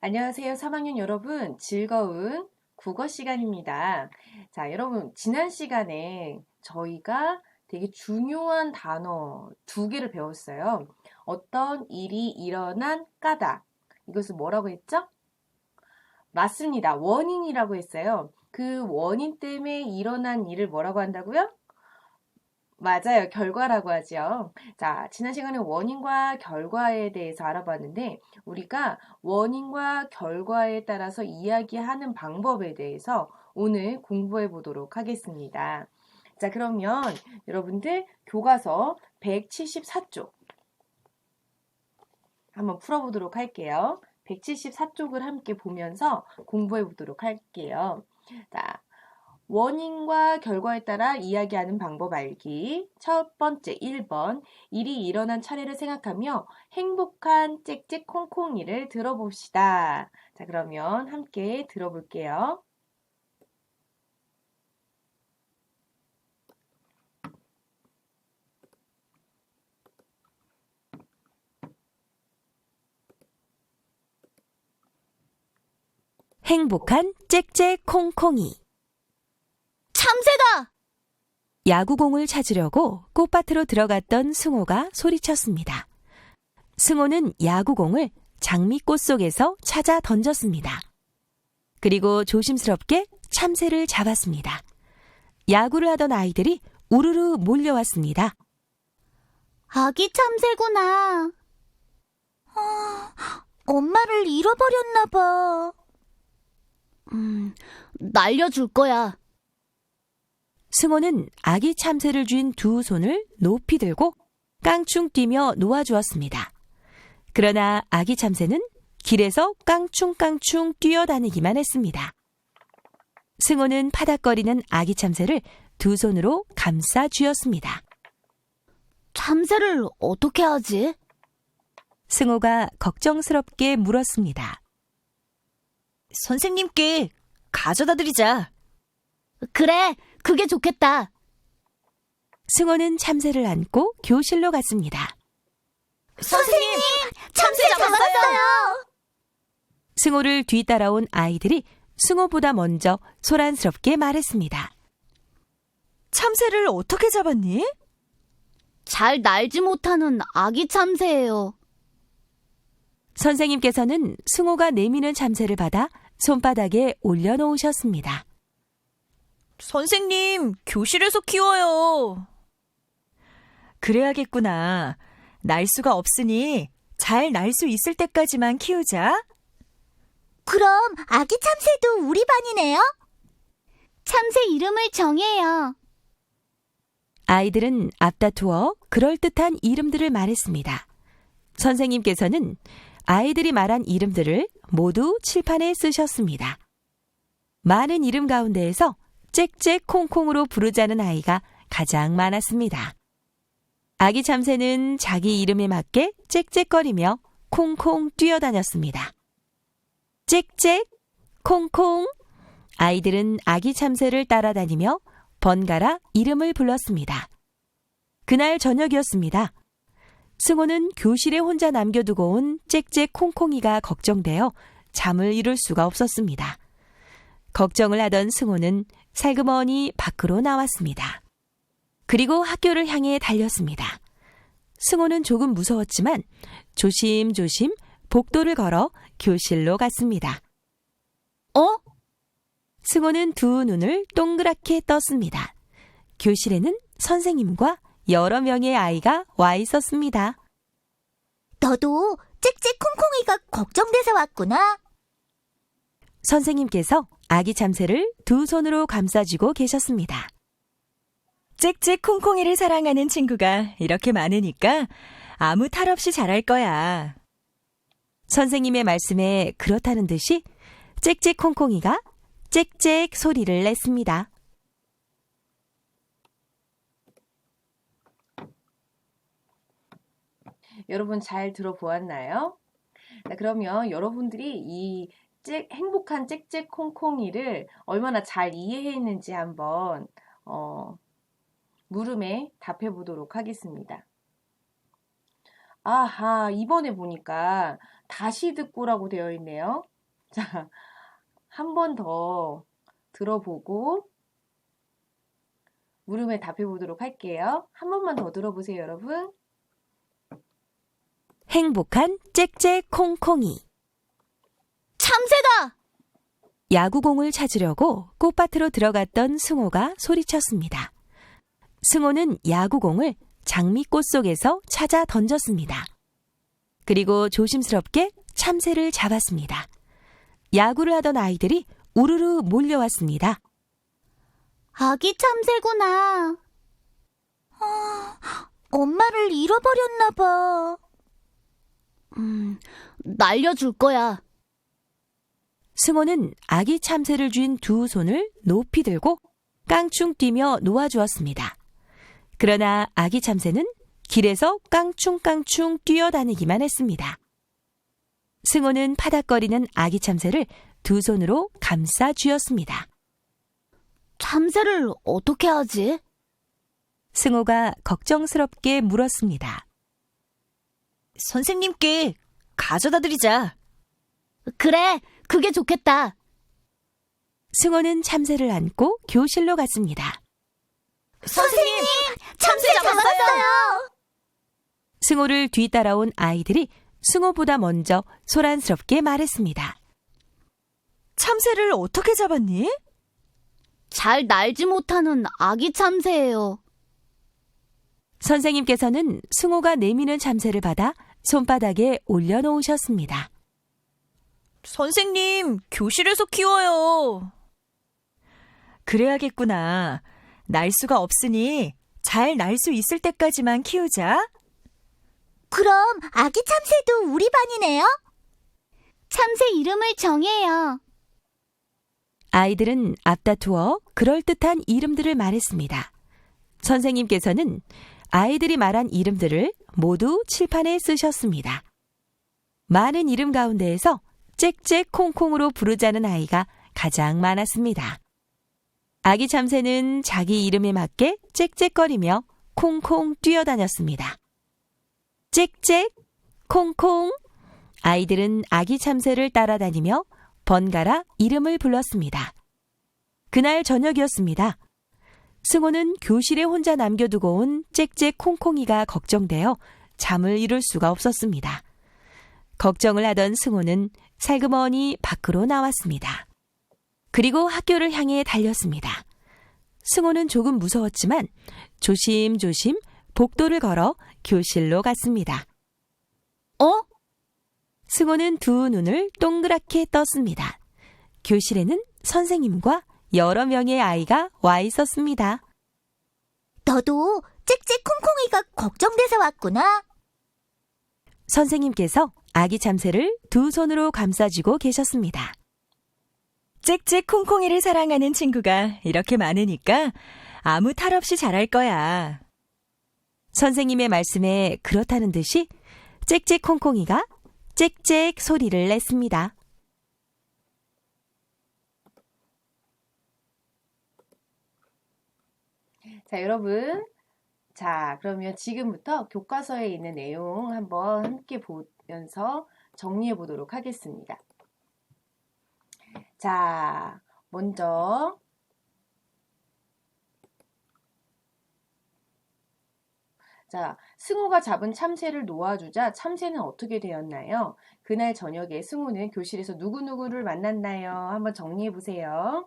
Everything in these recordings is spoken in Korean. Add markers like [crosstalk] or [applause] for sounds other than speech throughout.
안녕하세요, 3학년 여러분. 즐거운 국어 시간입니다. 자, 여러분, 지난 시간에 저희가 되게 중요한 단어 두 개를 배웠어요. 어떤 일이 일어난 까닭. 이것을 뭐라고 했죠? 맞습니다. 원인이라고 했어요. 그 원인 때문에 일어난 일을 뭐라고 한다고요? 맞아요. 결과라고 하죠. 자, 지난 시간에 원인과 결과에 대해서 알아봤는데, 우리가 원인과 결과에 따라서 이야기하는 방법에 대해서 오늘 공부해 보도록 하겠습니다. 자, 그러면 여러분들 교과서 174쪽 한번 풀어보도록 할게요. 174쪽을 함께 보면서 공부해 보도록 할게요. 자, 원인과 결과에 따라 이야기하는 방법 알기. 첫 번째, 1번. 일이 일어난 차례를 생각하며 행복한 짹짹 콩콩이를 들어봅시다. 자, 그러면 함께 들어볼게요. 행복한 짹짹 콩콩이 참새다! 야구공을 찾으려고 꽃밭으로 들어갔던 승호가 소리쳤습니다. 승호는 야구공을 장미꽃 속에서 찾아 던졌습니다. 그리고 조심스럽게 참새를 잡았습니다. 야구를 하던 아이들이 우르르 몰려왔습니다. 아기 참새구나. 아, 엄마를 잃어버렸나 봐. 음, 날려줄 거야. 승호는 아기 참새를 쥔 두 손을 높이 들고 깡충 뛰며 놓아주었습니다. 그러나 아기 참새는 길에서 깡충깡충 뛰어다니기만 했습니다. 승호는 파닥거리는 아기 참새를 두 손으로 감싸 쥐었습니다. 참새를 어떻게 하지? 승호가 걱정스럽게 물었습니다. 선생님께 가져다 드리자. 그래, 그게 좋겠다. 승호는 참새를 안고 교실로 갔습니다. 선생님, 참새 잡았어요. 승호를 뒤따라온 아이들이 승호보다 먼저 소란스럽게 말했습니다. 참새를 어떻게 잡았니? 잘 날지 못하는 아기 참새예요. 선생님께서는 승호가 내미는 참새를 받아 손바닥에 올려놓으셨습니다. 선생님, 교실에서 키워요. 그래야겠구나. 날 수가 없으니 잘 날 수 있을 때까지만 키우자. 그럼 아기 참새도 우리 반이네요? 참새 이름을 정해요. 아이들은 앞다투어 그럴듯한 이름들을 말했습니다. 선생님께서는 아이들이 말한 이름들을 모두 칠판에 쓰셨습니다. 많은 이름 가운데에서 짹짹 콩콩으로 부르자는 아이가 가장 많았습니다. 아기 참새는 자기 이름에 맞게 짹짹거리며 콩콩 뛰어다녔습니다. 짹짹 콩콩 아이들은 아기 참새를 따라다니며 번갈아 이름을 불렀습니다. 그날 저녁이었습니다. 승호는 교실에 혼자 남겨두고 온 짹짹 콩콩이가 걱정되어 잠을 이룰 수가 없었습니다. 걱정을 하던 승호는 살그머니 밖으로 나왔습니다. 그리고 학교를 향해 달렸습니다. 승호는 조금 무서웠지만 조심조심 복도를 걸어 교실로 갔습니다. 어? 승호는 두 눈을 동그랗게 떴습니다. 교실에는 선생님과 여러 명의 아이가 와 있었습니다. 너도 짹짹 콩콩이가 걱정돼서 왔구나. 선생님께서 아기 참새를 두 손으로 감싸쥐고 계셨습니다. 짹짹 콩콩이를 사랑하는 친구가 이렇게 많으니까 아무 탈 없이 자랄 거야. 선생님의 말씀에 그렇다는 듯이 짹짹 콩콩이가 짹짹 소리를 냈습니다. 여러분 잘 들어보았나요? 자, 그러면 여러분들이 이 짹, 행복한 짹짹 콩콩이를 얼마나 잘 이해했는지 한번 어, 물음에 답해 보도록 하겠습니다. 아하, 이번에 보니까 다시 듣고라고 되어 있네요. [laughs] 자, 한 번 더 들어보고 물음에 답해 보도록 할게요. 한 번만 더 들어보세요, 여러분. 행복한 짹짹 콩콩이. 참새다! 야구공을 찾으려고 꽃밭으로 들어갔던 승호가 소리쳤습니다. 승호는 야구공을 장미꽃 속에서 찾아 던졌습니다. 그리고 조심스럽게 참새를 잡았습니다. 야구를 하던 아이들이 우르르 몰려왔습니다. 아기 참새구나. 아, 엄마를 잃어버렸나 봐. 음, 날려줄 거야. 승호는 아기 참새를 쥔 두 손을 높이 들고 깡충 뛰며 놓아주었습니다. 그러나 아기 참새는 길에서 깡충깡충 뛰어다니기만 했습니다. 승호는 파닥거리는 아기 참새를 두 손으로 감싸 쥐었습니다. 참새를 어떻게 하지? 승호가 걱정스럽게 물었습니다. 선생님께 가져다 드리자. 그래, 그게 좋겠다. 승호는 참새를 안고 교실로 갔습니다. 선생님, 참새 잡았어요. 승호를 뒤따라온 아이들이 승호보다 먼저 소란스럽게 말했습니다. 참새를 어떻게 잡았니? 잘 날지 못하는 아기 참새예요. 선생님께서는 승호가 내미는 참새를 받아 손바닥에 올려놓으셨습니다. 선생님, 교실에서 키워요. 그래야겠구나. 날 수가 없으니 잘 날 수 있을 때까지만 키우자. 그럼 아기 참새도 우리 반이네요? 참새 이름을 정해요. 아이들은 앞다투어 그럴듯한 이름들을 말했습니다. 선생님께서는 아이들이 말한 이름들을 모두 칠판에 쓰셨습니다. 많은 이름 가운데에서 짹짹 콩콩으로 부르자는 아이가 가장 많았습니다. 아기 참새는 자기 이름에 맞게 짹짹거리며 콩콩 뛰어다녔습니다. 짹짹, 콩콩. 아이들은 아기 참새를 따라다니며 번갈아 이름을 불렀습니다. 그날 저녁이었습니다. 승호는 교실에 혼자 남겨두고 온 짹짹 콩콩이가 걱정되어 잠을 이룰 수가 없었습니다. 걱정을 하던 승호는 살그머니 밖으로 나왔습니다. 그리고 학교를 향해 달렸습니다. 승호는 조금 무서웠지만 조심조심 복도를 걸어 교실로 갔습니다. 어? 승호는 두 눈을 동그랗게 떴습니다. 교실에는 선생님과 여러 명의 아이가 와 있었습니다. 너도 짹짹 콩콩이가 걱정돼서 왔구나. 선생님께서 아기 참새를 두 손으로 감싸쥐고 계셨습니다. 짹짹 콩콩이를 사랑하는 친구가 이렇게 많으니까 아무 탈 없이 자랄 거야. 선생님의 말씀에 그렇다는 듯이 짹짹 콩콩이가 짹짹 소리를 냈습니다. 자, 여러분. 자, 그러면 지금부터 교과서에 있는 내용 한번 함께 보 면서 정리해 보도록 하겠습니다. 자, 먼저 자, 승우가 잡은 참새를 놓아주자 참새는 어떻게 되었나요? 그날 저녁에 승우는 교실에서 누구누구를 만났나요? 한번 정리해 보세요.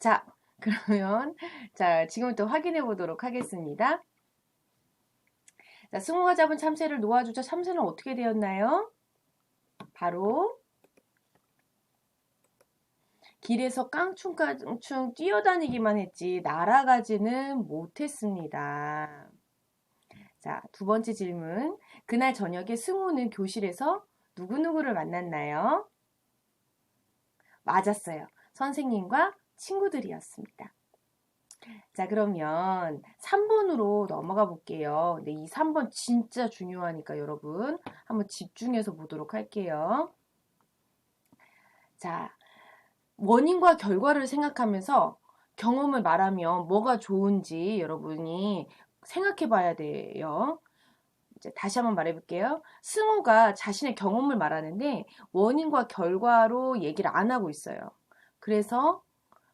자, [laughs] 그러면 자, 지금부터 확인해 보도록 하겠습니다. 자, 승우가 잡은 참새를 놓아주자 참새는 어떻게 되었나요? 바로 길에서 깡충깡충 뛰어다니기만 했지 날아가지는 못했습니다. 자, 두 번째 질문. 그날 저녁에 승우는 교실에서 누구누구를 만났나요? 맞았어요. 선생님과 친구들이었습니다. 자, 그러면 3번으로 넘어가 볼게요. 근데 이 3번 진짜 중요하니까 여러분 한번 집중해서 보도록 할게요. 자, 원인과 결과를 생각하면서 경험을 말하면 뭐가 좋은지 여러분이 생각해 봐야 돼요. 이제 다시 한번 말해 볼게요. 승우가 자신의 경험을 말하는데 원인과 결과로 얘기를 안 하고 있어요. 그래서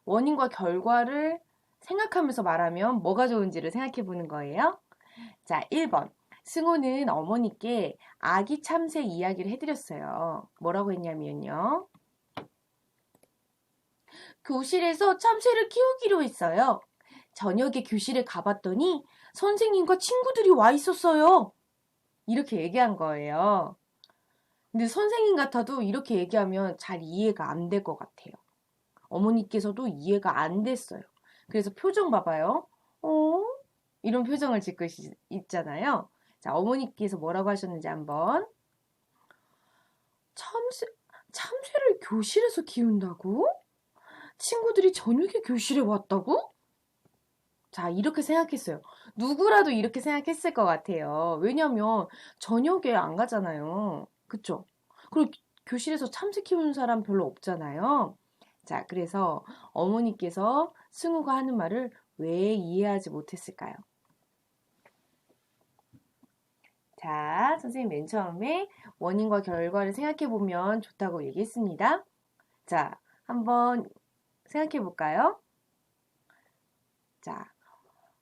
원인과 결과를 생각하면서 말하면 뭐가 좋은지를 생각해 보는 거예요. 자, 1번. 승우는 어머니께 아기 참새 이야기를 해드렸어요. 뭐라고 했냐면요. 교실에서 참새를 키우기로 했어요. 저녁에 교실에 가봤더니 선생님과 친구들이 와 있었어요. 이렇게 얘기한 거예요. 근데 선생님 같아도 이렇게 얘기하면 잘 이해가 안 될 것 같아요. 어머니께서도 이해가 안 됐어요. 그래서 표정 봐봐요. 어? 이런 표정을 짓고 있- 있잖아요. 자, 어머니께서 뭐라고 하셨는지 한번. 참새, 참새를 교실에서 키운다고? 친구들이 저녁에 교실에 왔다고? 자, 이렇게 생각했어요. 누구라도 이렇게 생각했을 것 같아요. 왜냐면 저녁에 안 가잖아요. 그쵸? 그리고 교실에서 참새 키우는 사람 별로 없잖아요. 자, 그래서 어머니께서 승우가 하는 말을 왜 이해하지 못했을까요? 자, 선생님 맨 처음에 원인과 결과를 생각해 보면 좋다고 얘기했습니다. 자, 한번 생각해 볼까요? 자,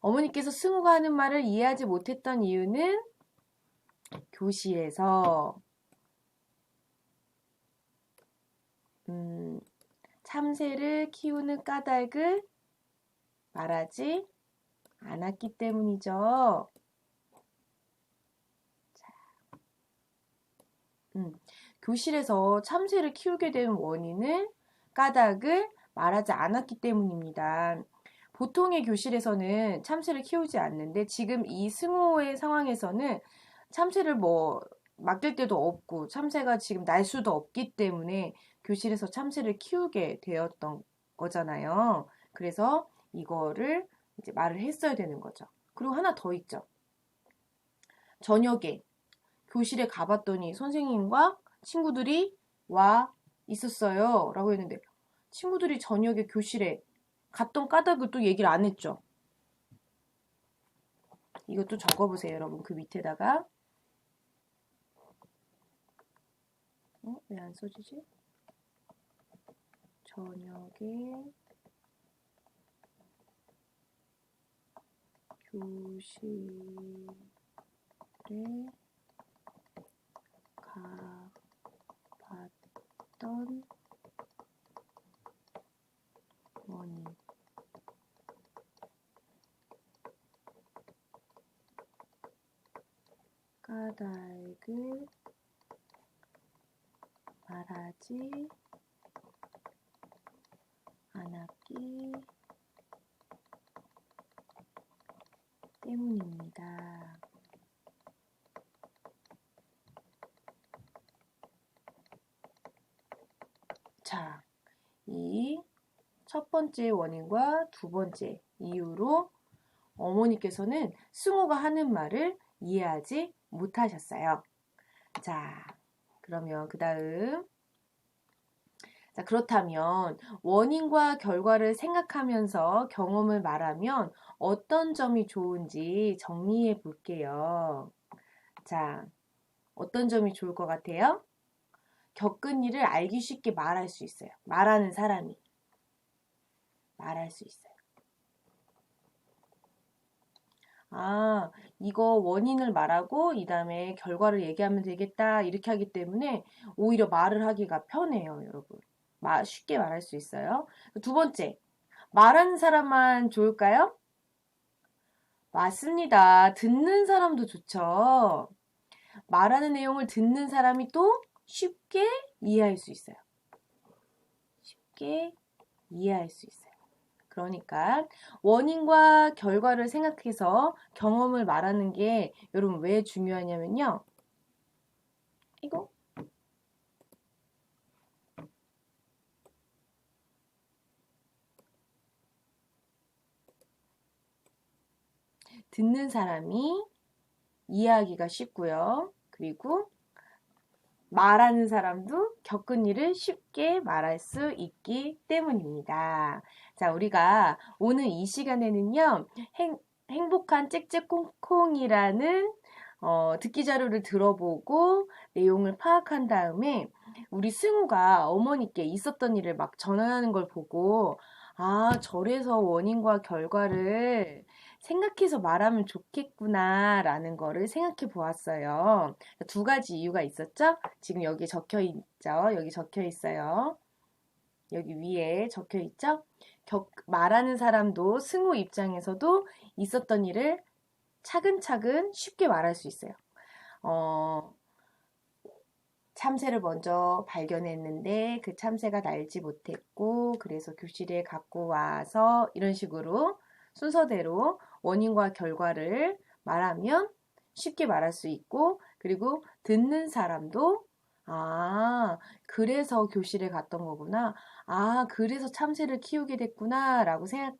어머니께서 승우가 하는 말을 이해하지 못했던 이유는 교실에서 음, 참새를 키우는 까닭을 말하지 않았기 때문이죠. 자, 음, 교실에서 참새를 키우게 된 원인은 까닭을 말하지 않았기 때문입니다. 보통의 교실에서는 참새를 키우지 않는데 지금 이 승호의 상황에서는 참새를 뭐 맡길 데도 없고 참새가 지금 날 수도 없기 때문에 교실에서 참새를 키우게 되었던 거잖아요. 그래서 이거를 이제 말을 했어야 되는 거죠. 그리고 하나 더 있죠. 저녁에 교실에 가봤더니 선생님과 친구들이 와 있었어요. 라고 했는데 친구들이 저녁에 교실에 갔던 까닭을 또 얘기를 안 했죠. 이것도 적어보세요, 여러분. 그 밑에다가. 어? 왜 안 써지지? 저녁에 교실에 가봤던 원인. 까닭을 말하지 않았기 때문입니다. 자, 이 첫 번째 원인과 두 번째 이유로 어머니께서는 승호가 하는 말을 이해하지 못하셨어요. 자, 그러면 그 다음. 자, 그렇다면 원인과 결과를 생각하면서 경험을 말하면 어떤 점이 좋은지 정리해 볼게요. 자, 어떤 점이 좋을 것 같아요? 겪은 일을 알기 쉽게 말할 수 있어요. 말하는 사람이. 말할 수 있어요. 아, 이거 원인을 말하고, 이 다음에 결과를 얘기하면 되겠다. 이렇게 하기 때문에 오히려 말을 하기가 편해요, 여러분. 마- 쉽게 말할 수 있어요. 두 번째, 말하는 사람만 좋을까요? 맞습니다. 듣는 사람도 좋죠. 말하는 내용을 듣는 사람이 또 쉽게 이해할 수 있어요. 쉽게 이해할 수 있어요. 그러니까 원인과 결과를 생각해서 경험을 말하는 게 여러분 왜 중요하냐면요. 이거 듣는 사람이 이해하기가 쉽고요. 그리고 말하는 사람도 겪은 일을 쉽게 말할 수 있기 때문입니다. 자, 우리가 오늘 이 시간에는요, 행, 행복한 짹짹콩콩이라는 어, 듣기 자료를 들어보고 내용을 파악한 다음에 우리 승우가 어머니께 있었던 일을 막 전하는 걸 보고 아, 저래서 원인과 결과를 생각해서 말하면 좋겠구나라는 거를 생각해 보았어요. 두 가지 이유가 있었죠? 지금 여기 적혀 있죠? 여기 적혀 있어요. 여기 위에 적혀 있죠? 격, 말하는 사람도 승우 입장에서도 있었던 일을 차근차근 쉽게 말할 수 있어요. 어, 참새를 먼저 발견했는데 그 참새가 날지 못했고 그래서 교실에 갖고 와서 이런 식으로 순서대로 원인과 결과를 말하면 쉽게 말할 수 있고 그리고 듣는 사람도 아, 그래서 교실에 갔던 거구나. 아, 그래서 참새를 키우게 됐구나. 라고 생각,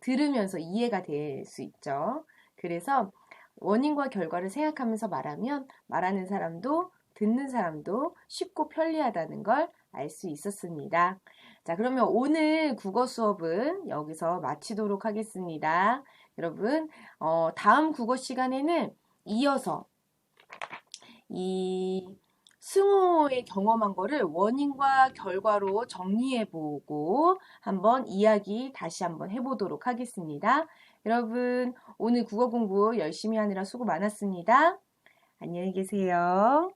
들으면서 이해가 될 수 있죠. 그래서 원인과 결과를 생각하면서 말하면 말하는 사람도 듣는 사람도 쉽고 편리하다는 걸 알 수 있었습니다. 자, 그러면 오늘 국어 수업은 여기서 마치도록 하겠습니다. 여러분, 어, 다음 국어 시간에는 이어서 이 승호의 경험한 거를 원인과 결과로 정리해보고 한번 이야기 다시 한번 해보도록 하겠습니다. 여러분, 오늘 국어 공부 열심히 하느라 수고 많았습니다. 안녕히 계세요.